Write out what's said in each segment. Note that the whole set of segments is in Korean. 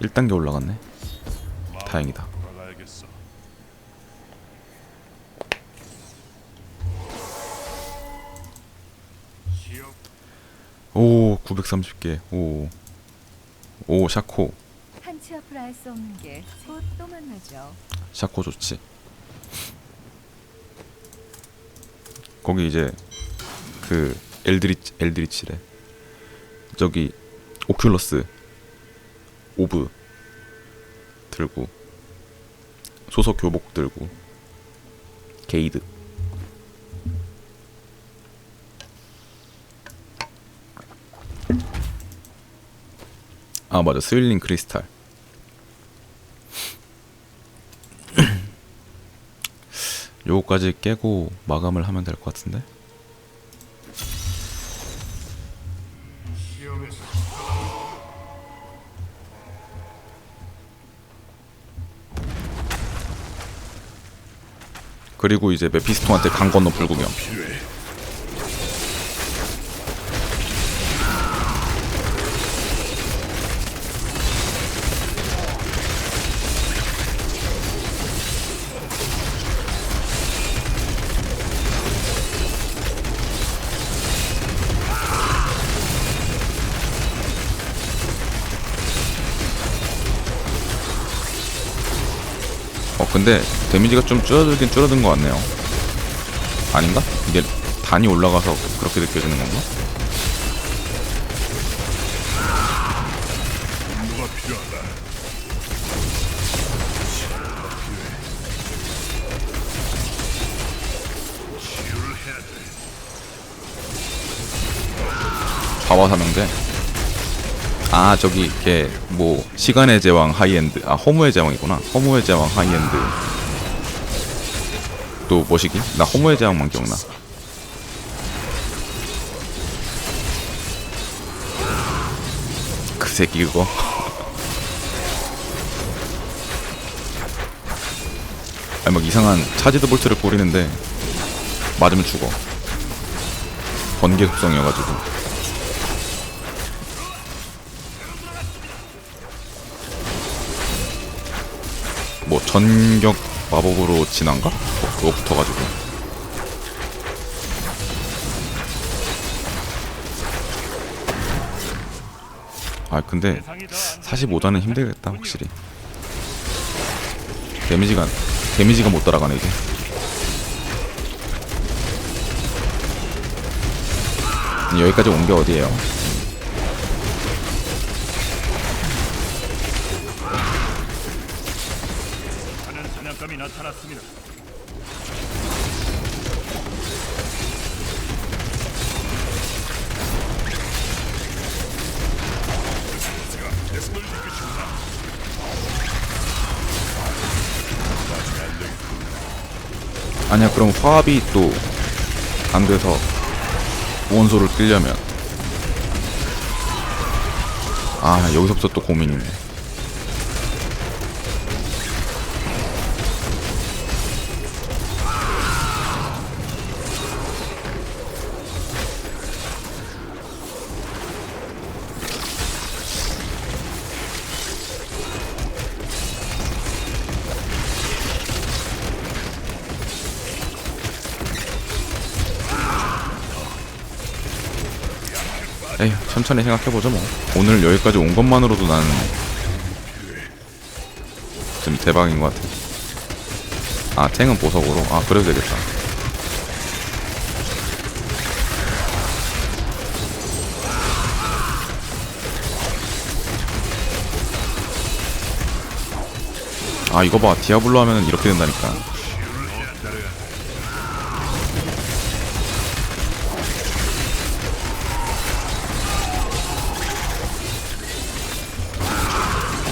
1단계 올라갔네. 다행이다. 오 930개. 오. 오 샤코. 한치 앞을 알 수 없는 게곧또 만나죠. 샤코 좋지. 거기 이제 그 엘드리치 엘드리치래. 저기 오큘러스 오브 들고 소속 교복 들고 게이드. 아 맞아. 스윌링 크리스탈. 요거까지 깨고 마감을 하면 될 것 같은데 그리고 이제 메피스토한테 강 건너 불구경. 어 근데 데미지가 좀 줄어들긴 줄어든 것 같네요 아닌가? 이게 단이 올라가서 그렇게 느껴지는 건가? 좌와사명제 아 저기 걔뭐 시간의 제왕 하이엔드 아 허무의 제왕이구나 허무의 제왕 하이엔드 또 뭐시기? 나 허무의 제왕만 기억나. 그 새끼 그거? 아니 막 이상한 차지드 볼트를 뿌리는데 맞으면 죽어. 번개 속성이어가지고. 뭐 전격 마법으로 진한가? 뭐 그거 붙어가지고 아 근데 45단은 힘들겠다 확실히 데미지가 데미지가 못 따라가네 이제 여기까지 온 게 어디예요? 아니야 그럼 화합이 또 안 돼서 원소를 끌려면. 아 여기서부터 또 고민이네 에휴 천천히 생각해보죠 뭐. 오늘 여기까지 온 것만으로도 나는 좀 대박인 것 같아. 아 탱은 보석으로? 아 그래도 되겠다. 아 이거 봐. 디아블로 하면 이렇게 된다니까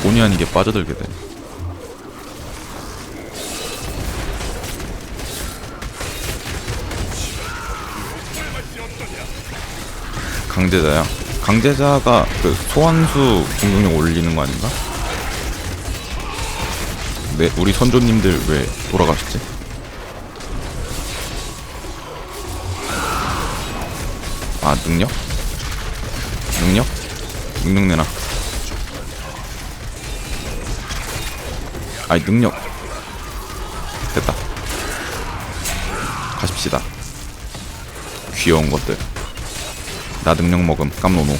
본의 아니게 빠져들게 돼 강제자야 강제자가 그 소환수 공격력 올리는 거 아닌가? 네, 우리 선조님들 왜 돌아가셨지? 아, 능력? 능력? 능력 내놔. 아니 능력. 됐다. 가십시다. 귀여운 것들. 나 능력 먹음. 깜노노.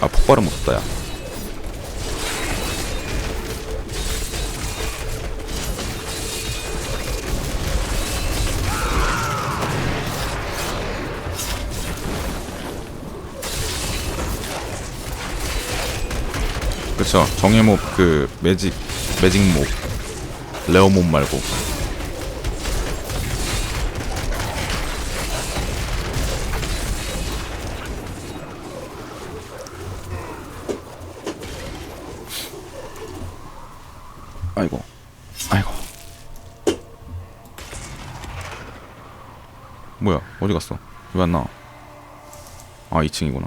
아 폭발은 못했다 야 그쵸. 정예 몹 그 매직 매직 몹 레어 몹 말고. 아이고. 아이고. 뭐야? 어디 갔어? 왜 안 나와? 아 2층이구나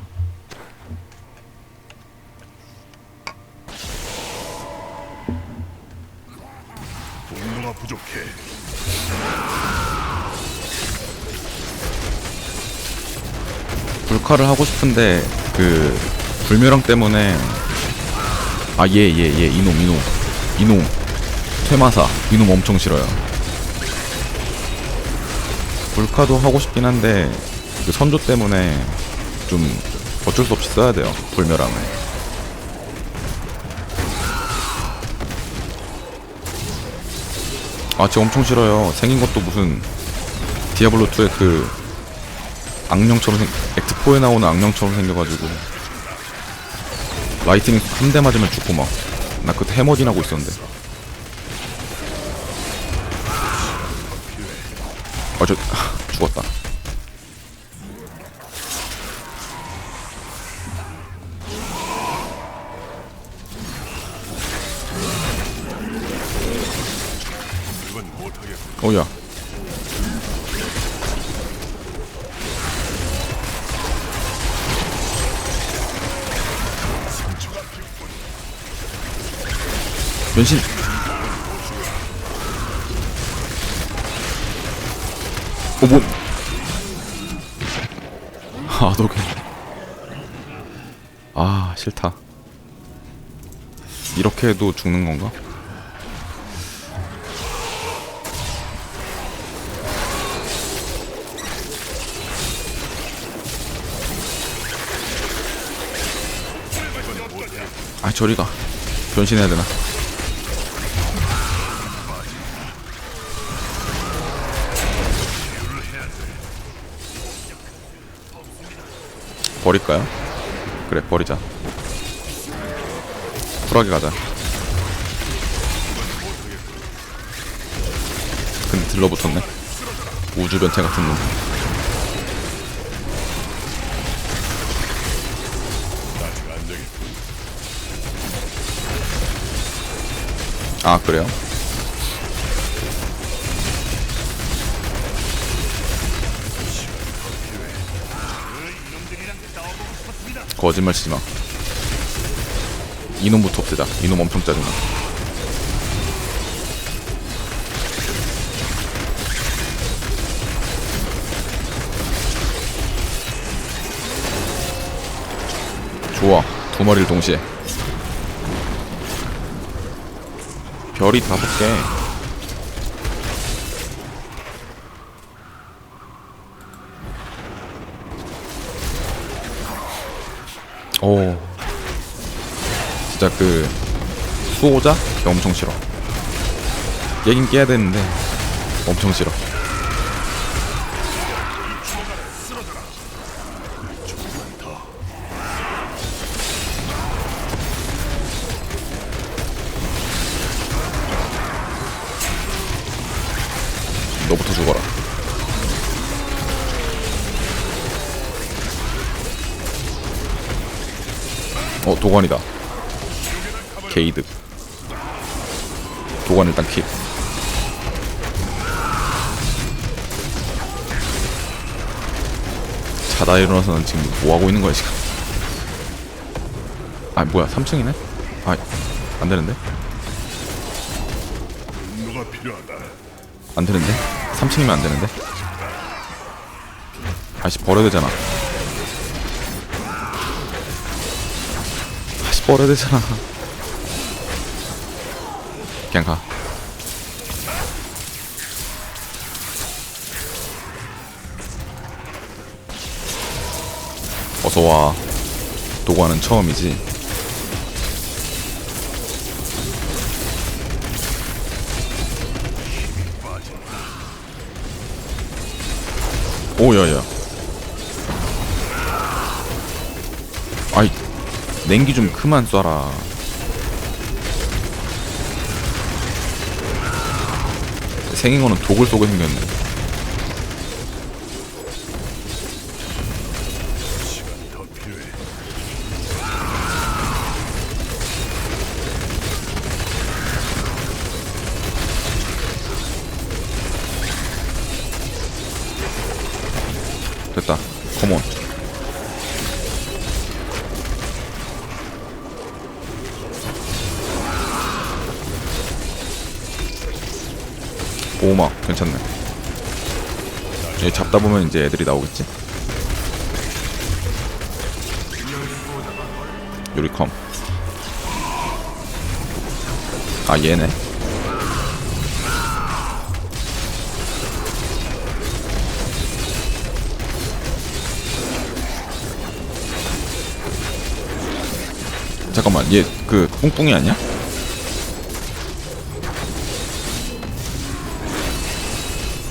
불카를 하고 싶은데 그 불멸왕 때문에 아 얘 얘 얘 이놈 이놈. 이놈. 퇴마사. 이놈 엄청 싫어요. 불카도 하고 싶긴 한데 그 선조 때문에 좀 어쩔 수 없이 써야 돼요. 불멸왕을. 아쟤 엄청 싫어요. 생긴 것도 무슨 디아블로2의 그 악령처럼 생 액트포에 나오는 악령처럼 생겨가지고. 라이트닝 한대 맞으면 죽고 막. 나 그때 해머딘 하고 있었는데. 아저 죽었다. 어야 변신. 어 뭐 아 너게 아 싫다. 이렇게 해도 죽는 건가? 아 저리가. 변신해야 되나? 버릴까요? 그래 버리자 쿨하게 가자 근데 들러붙었네 우주 변태 같은 놈. 아 그래요? 거짓말 치지 마. 이놈부터 없애자. 이놈 엄청 짜증나. 좋아. 두 마리를 동시에. 별이 다섯 개. 오. 진짜 그 수호자? 걔 엄청 싫어. 얘긴 깨야 되는데 엄청 싫어. 어 도관이다. 게이드. 도관 일단 킵. 자다 일어나서는 지금 뭐 하고 있는 거야 지금? 아 뭐야 3층이네? 아 안 되는데? 분노가 필요하다. 안 되는데? 3층이면 안 되는데? 다시 버려야 되잖아 다시 버려야 되잖아. 그냥 가. 어서와. 도구하는 처음이지. 오야야 냉기 좀 그만 쏴라. 생긴 거는 독을 쏘게 생겼네. 됐다. 컴온 얘 잡다 보면 이제 애들이 나오겠지 요리컴 아 얘네 잠깐만 얘 그 뿡뿡이 아니야?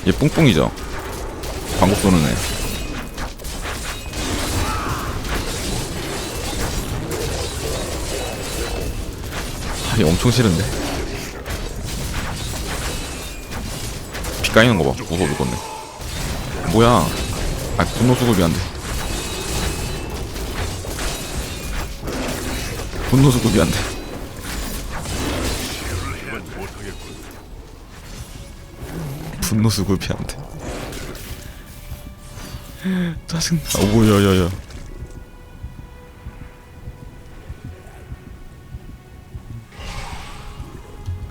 얘 뿡뿡이죠? 광고 쏘는 애 아, 얘 엄청 싫은데? 피 까이는 거 봐. 무서워 죽겠네. 뭐야? 아 분노 수급이 안 돼. 분노 수급이 안돼. 이건 못하겠군. 분노 수급이 안 돼 짜증나. 어 뭐야 야 야.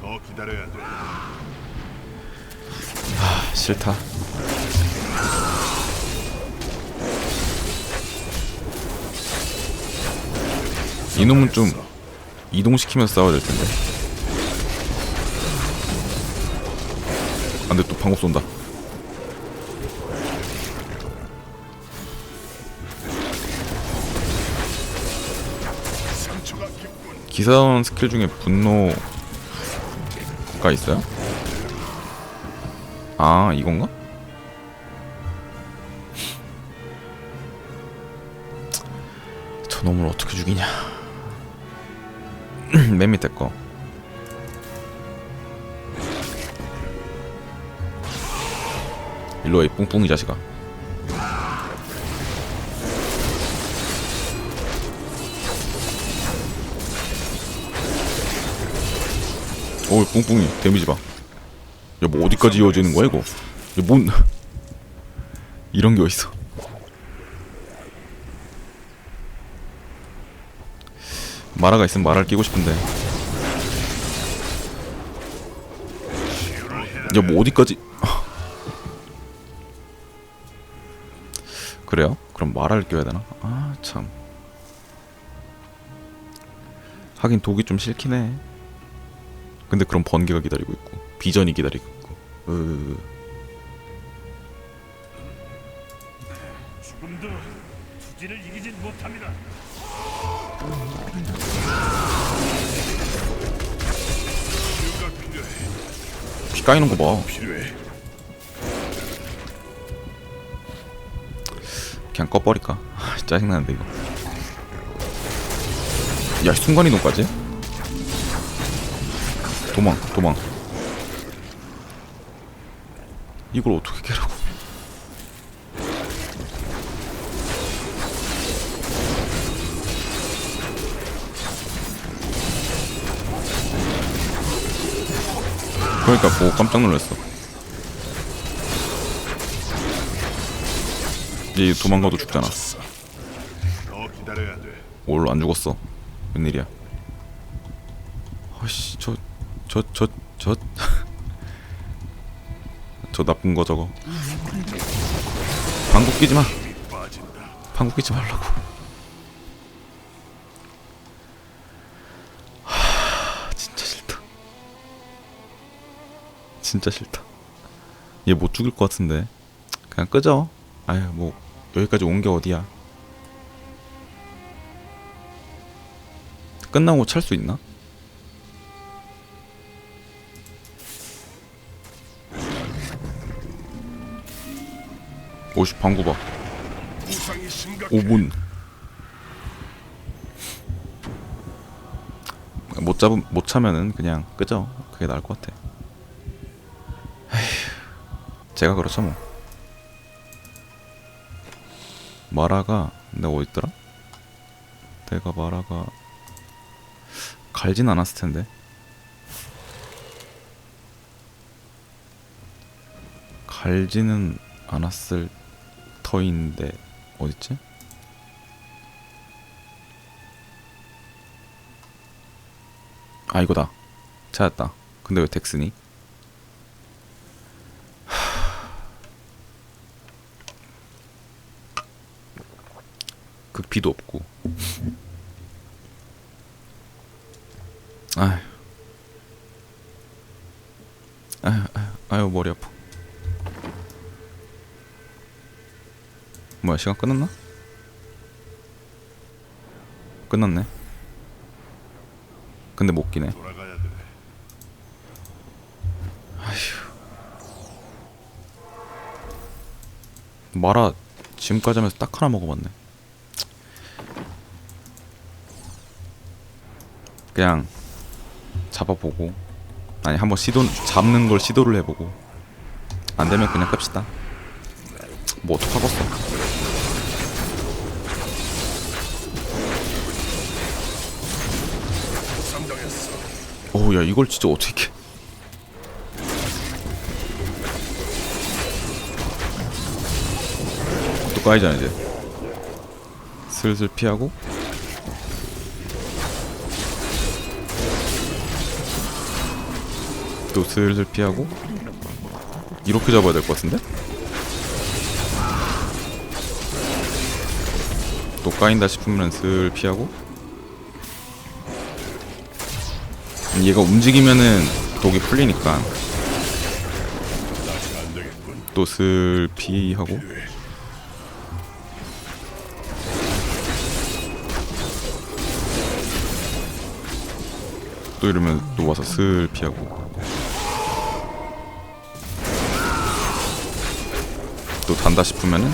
더 기다려야 돼. 싫다. 이놈은 좀 이동시키면서 싸워야 될 텐데. 안 돼 또 방금 쏜다 기사원 스킬 중에 분노가 있어요? 아 이건가? 저놈을 어떻게 죽이냐 맨 밑에 거 일로와 이 뿡뿡이 자식아 어우 뿡뿡이 데미지 봐. 야 뭐 어디까지 이어지는 거야 이거? 야 뭔 이런 게 어딨어? 마라가 있으면 마라를 끼고 싶은데. 야 뭐 어디까지? 그래요? 그럼 마라를 끼워야 되나? 아 참. 하긴 독이 좀 싫긴 해. 근데 그럼 번개가 기다리고 있고 비전이 기다리고 있고 으... 죽음도 투지를 이기진 못합니다. 치유가 필요해. 피 까이는 거 봐 필요해. 그냥 꺼버릴까 아, 짜증나는데 이거 야 순간이동까지? 도망 도망 이걸 어떻게 깨라고 그러니까 보고 깜짝 놀랐어 얘 도망가도 죽잖아 더 기다려야 돼. 올안 죽었어. 웬일이야? 아씨 저 저 저 저 저 나쁜 거 저거. 방구 끼지 마. 방구 끼지 말라고. 하, 진짜 싫다. 진짜 싫다. 얘 못 죽일 것 같은데. 그냥 끄죠. 아유 뭐 여기까지 온 게 어디야. 끝나고 찰 수 있나? 오십 방구 봐. 부상이 심각해. 5분. 못 잡음 못 차면은 그냥 끄죠? 그게 나을 것 같아. 에휴, 제가 그렇죠 뭐. 마라가 내가 어디 있더라? 내가 마라가 갈진 않았을 텐데. 갈지는 않았을 터인데 어딨지? 아 이거다. 찾았다. 근데 왜 덱스니? 극비도 없고. 아 뭐야 시간 끝났나? 끝났네 근데 못 끼네 돼. 마라 지금까지 하면서 딱 하나 먹어봤네 그냥 잡아보고 아니 한번 시도 잡는 걸 시도를 해보고 안 되면 그냥 끕시다 뭐 어떡하겠어. 어우 야 이걸 진짜 어떻게 또 까이잖아 이제. 슬슬 피하고. 또 슬슬 피하고. 이렇게 잡아야 될 것 같은데? 또 까인다 싶으면 슬 피하고 얘가 움직이면은 독이 풀리니까. 또 슬 피 하고. 또 이러면 또 와서 슬 피 하고. 또 단다 싶으면은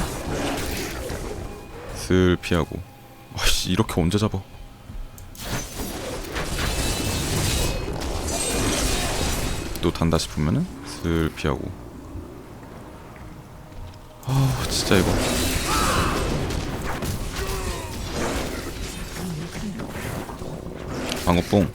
슬 피 하고. 아씨 이렇게 언제 잡아 또 단다 싶으면은 슬 피하고. 아 진짜 이거. 방어뽕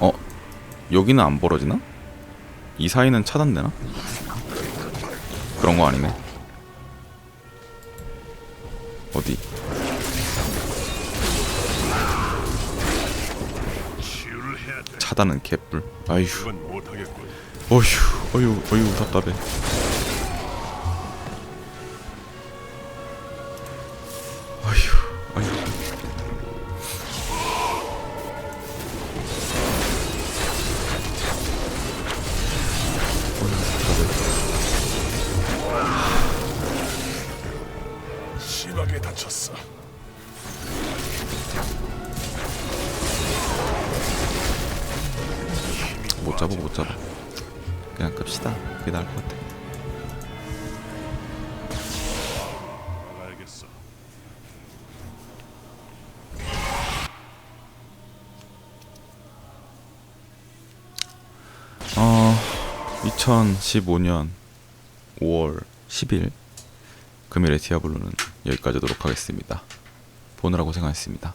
어 여기는 안 벌어지나? 이 사이는 차단되나? 그런 거 아니네 어디. 차단은 개뿔 아휴. 어휴 어휴 어휴 답답해 크게 다쳤어. 못 잡아 못 잡아. 그냥 끕시다. 그게 나을 것 같아. 2015년 5월 10일 금일의 디아블로는 여기까지 하도록 하겠습니다. 보느라 고생하셨습니다.